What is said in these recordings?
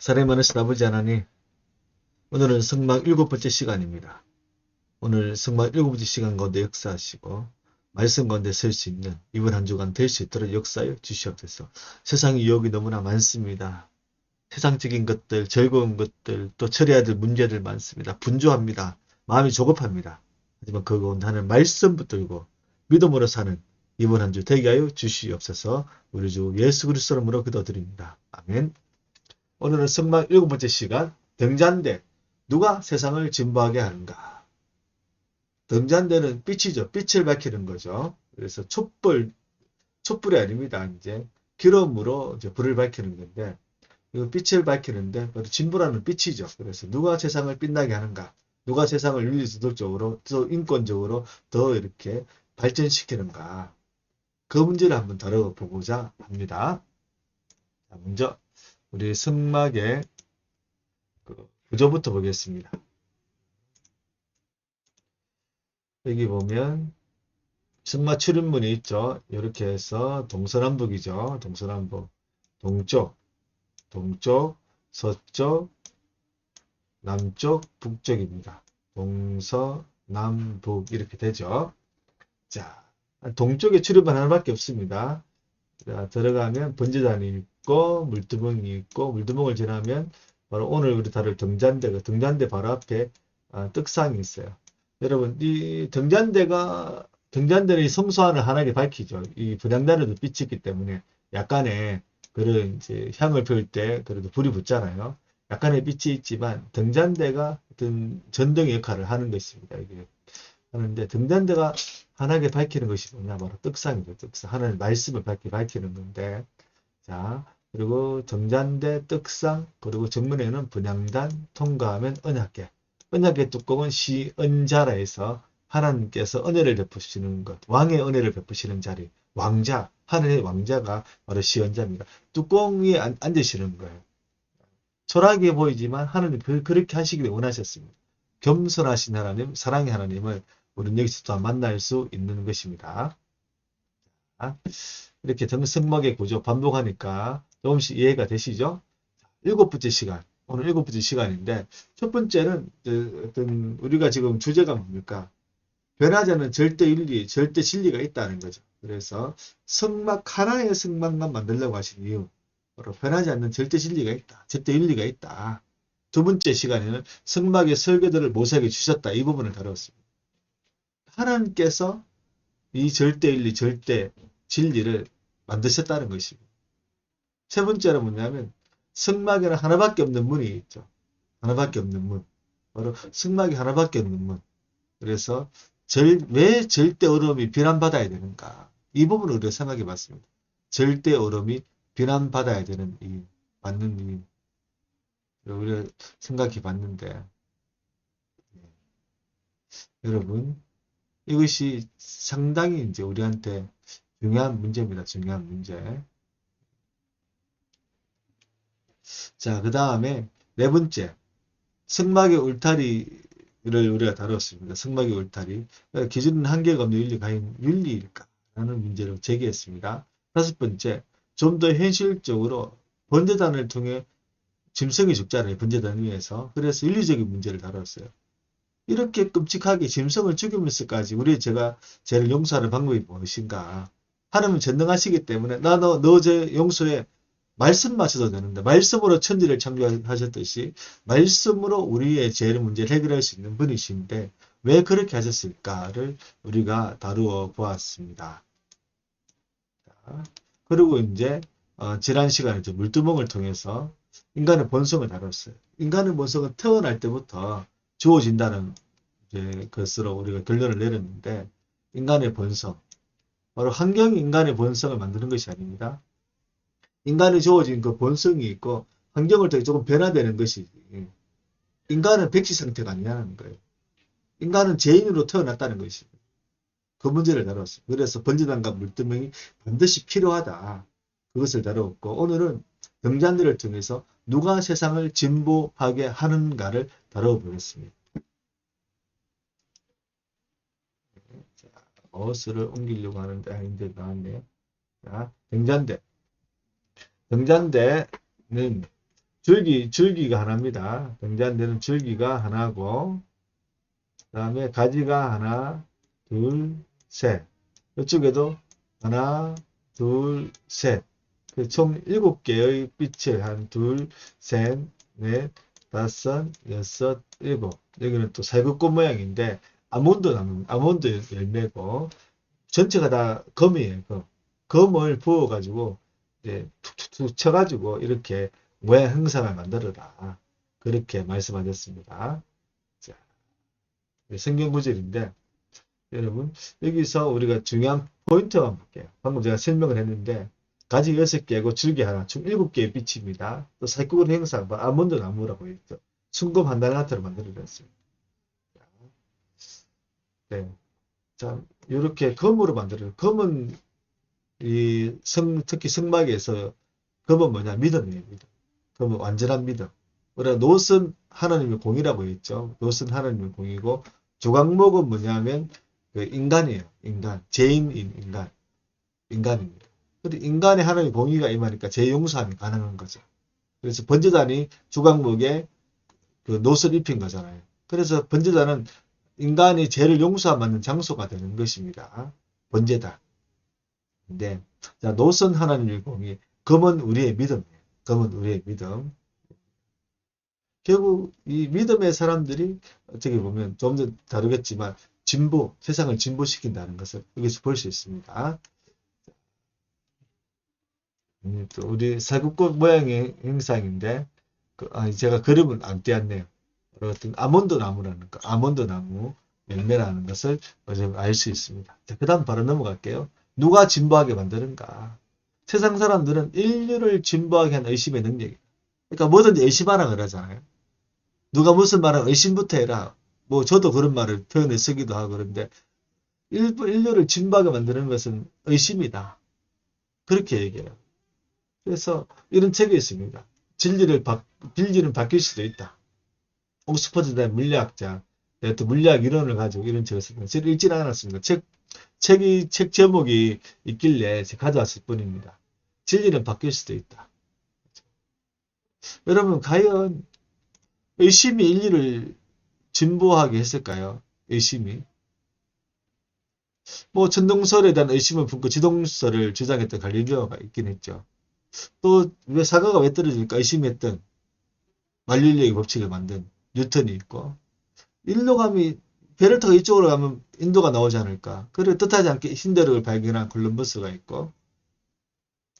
사랑이 많으신 아버지 하나님, 오늘은 성막 일곱 번째 시간입니다. 오늘 성막 일곱 번째 시간 가운데 역사하시고, 말씀 가운데 설 수 있는 이번 한 주간 될 수 있도록 역사여 주시옵소서. 세상 유혹이 너무나 많습니다. 세상적인 것들, 즐거운 것들, 또 처리해야 될 문제들 많습니다. 분주합니다. 마음이 조급합니다. 하지만 그 가운데 하는 말씀 붙들고 믿음으로 사는 이번 한주 되게 하여 주시옵소서. 우리 주 예수 그리스도로 기도드립니다. 아멘. 오늘은 성막 일곱 번째 시간 등잔대. 누가 세상을 진보하게 하는가? 등잔대는 빛이죠. 빛을 밝히는 거죠. 그래서 촛불 촛불이 아닙니다. 이제 기름으로 이제 불을 밝히는 건데 이 빛을 밝히는데 바로 진보라는 빛이죠. 그래서 누가 세상을 빛나게 하는가? 누가 세상을 윤리도덕적으로 또 인권적으로 더 이렇게 발전시키는가? 그 문제를 한번 다뤄보고자 합니다. 자, 먼저 우리 성막의 그 구조부터 보겠습니다. 여기 보면 성막 출입문이 있죠. 이렇게 해서 동서남북이죠. 동서남북. 동쪽, 동쪽, 서쪽, 남쪽, 북쪽입니다. 동서남북 이렇게 되죠. 자, 동쪽에 출입문 하나밖에 없습니다. 자, 들어가면 번제단이 있고 물두멍이 있고 물두멍을 지나면 바로 오늘 우리 다룰 등잔대가 등잔대 바로 앞에 아, 떡상이 있어요. 여러분 이 등잔대가 등잔대를 이 성소안을 환하게 밝히죠. 이 분향단에도 빛이 있기 때문에 약간의 그런 이제 향을 피울 때 그래도 불이 붙잖아요. 약간의 빛이 있지만 등잔대가 어떤 전등의 역할을 하는 것입니다. 이게 하는데 등잔대가 환하게 밝히는 것이 뭐냐 바로 떡상이죠. 떡상 하나님 말씀을 밝히 밝히는 건데 자 그리고 등잔대 떡상 그리고 정문에는 분향단 통과하면 언약계 언약계 뚜껑은 시은자라에서 하나님께서 은혜를 베푸시는 것 왕의 은혜를 베푸시는 자리 왕자 하늘의 왕자가 바로 시은자입니다. 뚜껑 위에 앉, 앉으시는 거예요. 초라하게 보이지만 하나님 그, 그렇게 하시기를 원하셨습니다. 겸손하신 하나님 사랑의 하나님을 우리는 여기서 또 만날 수 있는 것입니다. 자, 이렇게 등성막의 구조 반복하니까 조금씩 이해가 되시죠? 일곱 번째 시간. 오늘 일곱 번째 시간인데, 첫 번째는, 그 어떤, 우리가 지금 주제가 뭡니까? 변하지 않는 절대 윤리, 절대 진리가 있다는 거죠. 그래서 성막, 하나의 성막만 만들려고 하신 이유. 바로 변하지 않는 절대 진리가 있다. 절대 윤리가 있다. 두 번째 시간에는 성막의 설계도를 모색해 주셨다. 이 부분을 다뤘습니다. 하나님께서 이 절대 윤리, 절대 진리를 만드셨다는 것입니다. 세 번째는 뭐냐면 성막에는 하나밖에 없는 문이 있죠. 하나밖에 없는 문. 바로 성막이 하나밖에 없는 문. 그래서 절, 왜 절대 어려움이 비난받아야 되는가? 이 부분을 우리가 생각해 봤습니다. 절대 어려움이 비난받아야 되는 이유, 받는 이유. 우리가 생각해 봤는데, 여러분, 이것이 상당히 이제 우리한테 중요한 문제입니다. 중요한 문제. 자, 그 다음에 네 번째. 성막의 울타리를 우리가 다뤘습니다. 성막의 울타리. 기준은 한계가 없는 윤리가 아닌 윤리일까? 라는 문제를 제기했습니다. 다섯 번째. 좀 더 현실적으로 번제단을 통해 짐승이 죽잖아요. 번제단 위에서. 그래서 윤리적인 문제를 다뤘어요. 이렇게 끔찍하게 짐승을 죽이면서까지 우리 제가 죄를 용서하는 방법이 무엇인가? 하나님은 전능하시기 때문에 나 너 너 제 용서에 말씀 맞춰도 되는데 말씀으로 천지를 창조하셨듯이 말씀으로 우리의 죄의 문제를 해결할 수 있는 분이신데 왜 그렇게 하셨을까를 우리가 다루어 보았습니다. 자, 그리고 이제 어, 지난 시간에 물두멍을 통해서 인간의 본성을 다뤘어요. 인간의 본성은 태어날 때부터 주어진다는 것으로 우리가 결론을 내렸는데 인간의 본성 바로 환경이 인간의 본성을 만드는 것이 아닙니다. 인간이 주어진 그 본성이 있고 환경을 통해 조금 변화되는 것이 인간은 백지 상태가 아니라는 거예요. 인간은 죄인으로 태어났다는 것입니다. 그 문제를 다뤘어요. 그래서 번지단과 물두멍이 반드시 필요하다. 그것을 다루었고 오늘은 등잔대를 통해서 누가 세상을 진보하게 하는가를 다뤄보겠습니다. 자, 마우스를 옮기려고 하는데 아닌데 나왔네요. 자, 등잔대. 등잔대는 줄기, 줄기가 하나입니다. 등잔대는 줄기가 하나고, 그 다음에 가지가 하나, 둘, 셋. 이쪽에도 하나, 둘, 셋. 그총 일곱 개의 빛을 한 둘, 셋, 넷, 다섯, 여섯, 일곱. 여기는 또 살구꽃 모양인데 아몬드 나무, 아몬드 열매고 전체가 다 검이에요. 검. 검을 부어가지고 이제 툭툭툭 쳐가지고 이렇게 모양 형상을 만들어라. 그렇게 말씀하셨습니다. 자, 성경 구절인데 여러분 여기서 우리가 중요한 포인트만 볼게요. 방금 제가 설명을 했는데 가지 6개고 줄기 하나, 총 7개의 빛입니다. 또 살구의 형상, 뭐 아몬드 나무라고 했죠. 순금 한 달란트로 만들어졌습니다. 네. 자, 이렇게 검으로 만들어요. 검은 이 성, 특히 성막에서 검은 뭐냐? 믿음이에요. 믿음. 검은 완전한 믿음. 우리가 노선 하나님의 공이라고 했죠. 노선 하나님의 공이고 조각목은 뭐냐면 그 인간이에요. 인간. 죄인인 인간. 인간입니다. 근데 인간의 하나님의 공의가 임하니까 죄 용서함이 가능한 거죠. 그래서 번제단이 주각목에 그 노를 입힌 거잖아요. 그래서 번제단은 인간이 죄를 용서받는 장소가 되는 것입니다. 번제단. 근데 자 노선 하나님의 공의, 검은 우리의 믿음이에요. 검은 우리의 믿음. 결국 이 믿음의 사람들이 어떻게 보면 좀 더 다르겠지만 진보, 세상을 진보시킨다는 것을 여기서 볼 수 있습니다. 음, 또 우리 살구꽃 모양의 형상인데 그, 아, 제가 그림을 안 띄었네요. 어떤 아몬드 나무라는 거, 아몬드 나무 열매라는 것을 알 수 있습니다. 그 다음 바로 넘어갈게요. 누가 진보하게 만드는가? 세상 사람들은 인류를 진보하게 한 의심의 능력이. 그러니까 뭐든지 의심하라 그러잖아요. 누가 무슨 말은 의심부터 해라. 뭐 저도 그런 말을 표현해 쓰기도 하고 그런데 일부 인류를 진보하게 만드는 것은 의심이다. 그렇게 얘기해요. 그래서 이런 책이 있습니다. 진리를 바, 진리는 바뀔 수도 있다. 옥스퍼드 대 물리학자, 또 물리학 이론을 가지고 이런 책을 썼습니다. 제가 읽지는 않았습니다. 책, 책이, 책 제목이 있길래 가져왔을 뿐입니다. 진리는 바뀔 수도 있다. 여러분, 과연 의심이 인류를 진보하게 했을까요? 의심이. 뭐, 천동설에 대한 의심을 품고 지동설을 주장했던 갈릴리오가 있긴 했죠. 또 왜 사과가 왜 떨어질까 의심했던 만릴리의 법칙을 만든 뉴턴이 있고 인도감이 배를 타고 이쪽으로 가면 인도가 나오지 않을까 그를 뜻하지 않게 신대륙을 발견한 콜럼버스가 있고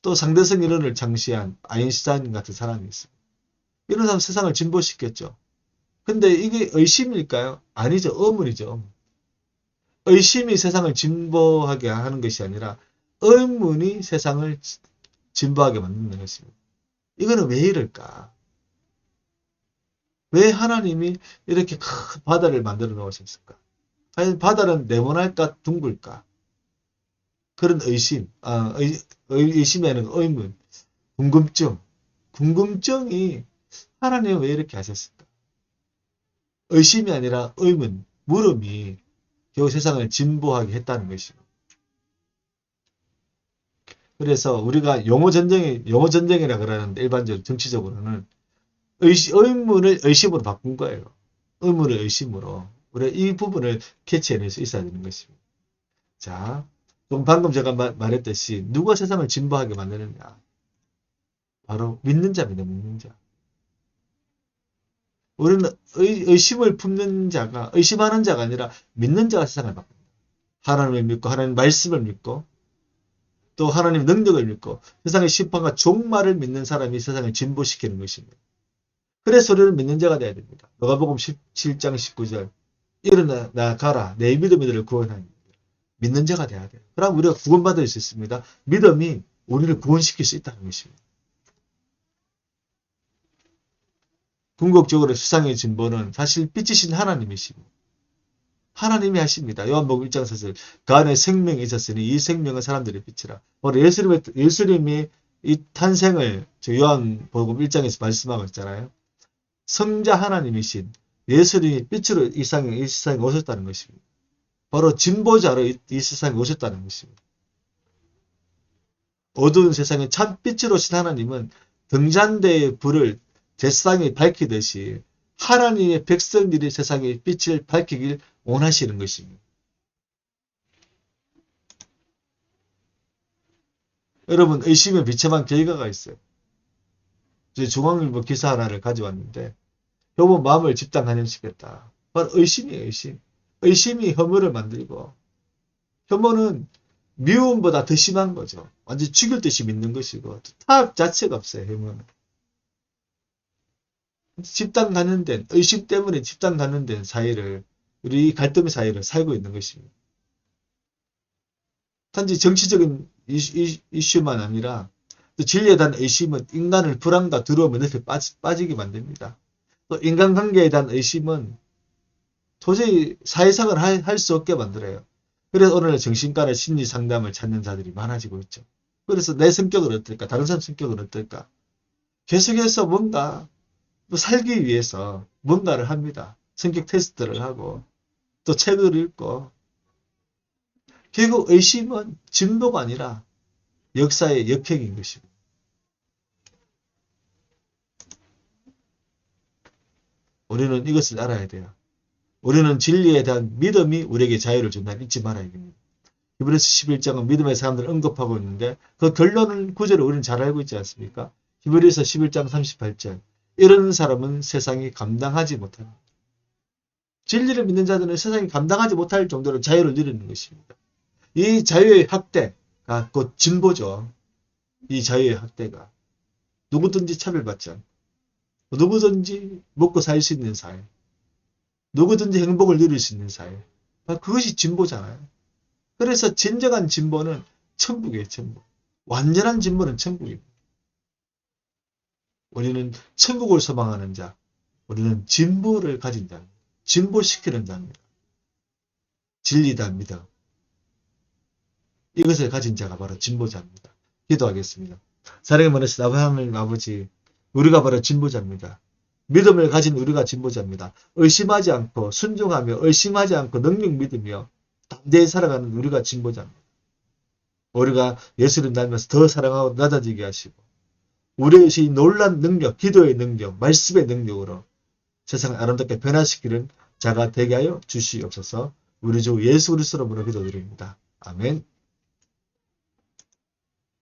또 상대성 이론을 창시한 아인슈타인 같은 사람이 있습니다. 이런 사람 세상을 진보시켰죠. 근데 이게 의심일까요? 아니죠. 의문이죠. 의심이 세상을 진보하게 하는 것이 아니라 의문이 세상을 진보하게 만드는 것입니다. 이거는 왜 이럴까? 왜 하나님이 이렇게 큰 바다를 만들어 놓으셨을까? 과연 바다는 네모날까 둥글까? 그런 의심, 아, 의, 의심에는 의문, 궁금증, 궁금증이 하나님 왜 이렇게 하셨을까? 의심이 아니라 의문, 물음이 겨우 세상을 진보하게 했다는 것입니다. 그래서 우리가 용어 전쟁이 용어 전쟁이라 그러는데 일반적으로 정치적으로는 의시, 의문을 의심으로 바꾼 거예요. 의문을 의심으로. 우리 이 부분을 캐치해낼 수 있어야 되는 것입니다. 자, 그럼 방금 제가 마, 말했듯이 누가 세상을 진보하게 만드느냐? 바로 믿는 자입니다. 믿는 자. 우리는 의, 의심을 품는 자가 의심하는 자가 아니라 믿는 자가 세상을 바꿉니다. 하나님을 믿고 하나님 말씀을 믿고 또 하나님의 능력을 믿고 세상의 심판과 종말을 믿는 사람이 세상을 진보시키는 것입니다. 그래서 우리는 믿는 자가 되어야 됩니다. 너가복음 17장 19절 일어나 나 가라 내 믿음이 너를 구원하니 믿는 자가 되어야 돼요. 그럼 우리가 구원받을 수 있습니다. 믿음이 우리를 구원시킬 수 있다는 것입니다. 궁극적으로 수상의 진보는 사실 빛이신 하나님이십니다. 하나님이 하십니다. 요한복음 1장 4절 그 안에 생명이 있었으니 이 생명은 사람들의 빛이라. 바로 예수님의, 예수님이 이 탄생을 요한복음 1장에서 말씀하고 있잖아요. 성자 하나님이신 예수님이 빛으로 이 세상에, 이 세상에 오셨다는 것입니다. 바로 진보자로 이, 이 세상에 오셨다는 것입니다. 어두운 세상에 참 빛으로 오신 하나님은 등잔대의 불을 세상에 밝히듯이 하나님의 백성들이 세상에 빛을 밝히길 원하시는 것입니다. 여러분 의심에 비참한 결과가 있어요. 제 중앙일보 기사 하나를 가져왔는데 여보 마음을 집단 감염시켰다. 바로 의심이에요, 의심. 의심이 혐오를 만들고 혐오는 미움보다 더 심한 거죠. 완전 죽일 듯이 믿는 것이고 타협 자체가 없어요, 혐오는. 집단 감염된 의심 때문에 집단 감염된 사회를 우리 갈등의 사회를 살고 있는 것입니다. 단지 정치적인 이슈, 이슈만 아니라 또 진리에 대한 의심은 인간을 불안과 두려움에 늪에 빠지, 빠지게 만듭니다. 또 인간관계에 대한 의심은 도저히 사회생활을 할 수 없게 만들어요. 그래서 오늘 정신과나 심리 상담을 찾는 자들이 많아지고 있죠. 그래서 내 성격은 어떨까? 다른 사람 성격은 어떨까? 계속해서 뭔가 또 살기 위해서 뭔가를 합니다. 성격 테스트를 하고 또 책을 읽고 결국 의심은 진보가 아니라 역사의 역행인 것입니다. 우리는 이것을 알아야 돼요. 우리는 진리에 대한 믿음이 우리에게 자유를 준다는 잊지 말아야 됩니다. 히브리서 11장은 믿음의 사람들을 언급하고 있는데 그 결론은 구절을 우리는 잘 알고 있지 않습니까? 히브리서 11장 38절 이런 사람은 세상이 감당하지 못합니다. 진리를 믿는 자들은 세상이 감당하지 못할 정도로 자유를 누리는 것입니다. 이 자유의 확대가 곧 진보죠. 이 자유의 확대가 누구든지 차별받지 않고 누구든지 먹고 살 수 있는 사회 누구든지 행복을 누릴 수 있는 사회 그것이 진보잖아요. 그래서 진정한 진보는 천국이에요. 천국. 완전한 진보는 천국입니다. 우리는 천국을 소망하는 자 우리는 진보를 가진 자입니다. 진보시키는 자입니다. 진리다 믿음 이것을 가진 자가 바로 진보자입니다. 기도하겠습니다. 사랑의 머리신 아브라함의 아버지, 우리가 바로 진보자입니다. 믿음을 가진 우리가 진보자입니다. 의심하지 않고 순종하며 의심하지 않고 능력 믿으며 담대히 살아가는 우리가 진보자입니다. 우리가 예수를 닮아서 더 사랑하고 낮아지게 하시고 우리의 이 놀란 능력, 기도의 능력, 말씀의 능력으로 세상을 아름답게 변화시키는 자가 되게 하여 주시옵소서 우리 주 예수 그리스도로 기도드립니다. 아멘